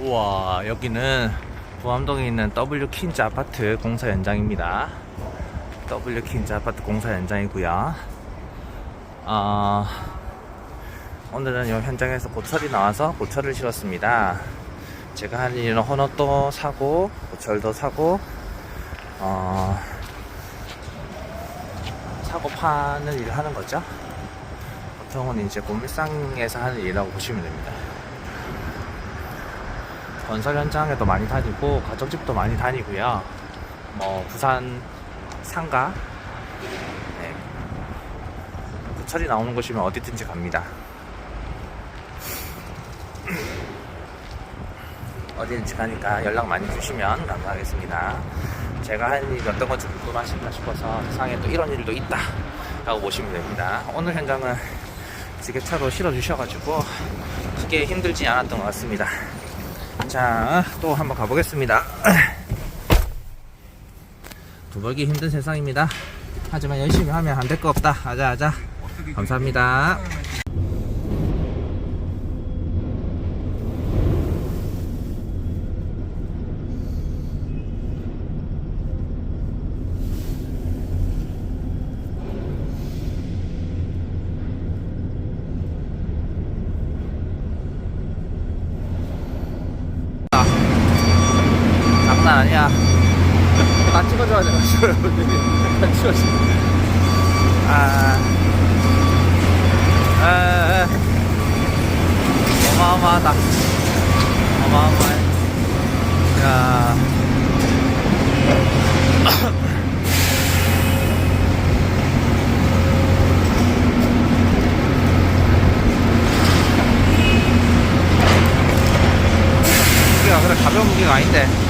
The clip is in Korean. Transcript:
우와 여기는 부암동에 있는 W 퀸즈 아파트 공사 현장입니다. W 퀸즈 아파트 공사 현장이고요. 어, 오늘은 이 현장에서 고철이 나와서 고철을 실었습니다. 제가 할 일은 헌옷도 사고 고철도 사고 어, 사고 파는 일을 하는 거죠. 보통은 이제 고물상에서 하는 일이라고 보시면 됩니다. 건설 현장에도 많이 다니고 가정집도 많이 다니고요. 뭐 부산 상가, 네. 부철이 나오는 곳이면 어디든지 갑니다. 어디든지 가니까 연락 많이 주시면 감사하겠습니다. 제가 할 일이 어떤 건지 궁금하신가 싶어서 세상에 또 이런 일도 있다 라고 보시면 됩니다. 오늘 현장은 지게차로 실어 주셔가지고 크게 힘들지 않았던 것 같습니다. 자, 또 한번 가보겠습니다. 두 벌기 힘든 세상입니다. 하지만 열심히 하면 안 될 거 없다. 아자, 아자. 감사합니다. 장난 아니야. 다 찍어줘야 돼가지고 여러분들이 다 찍어줘. 아, 에, 에. 어마어마하다. 어마어마해. 야. 그래 가벼운 무게가 아닌데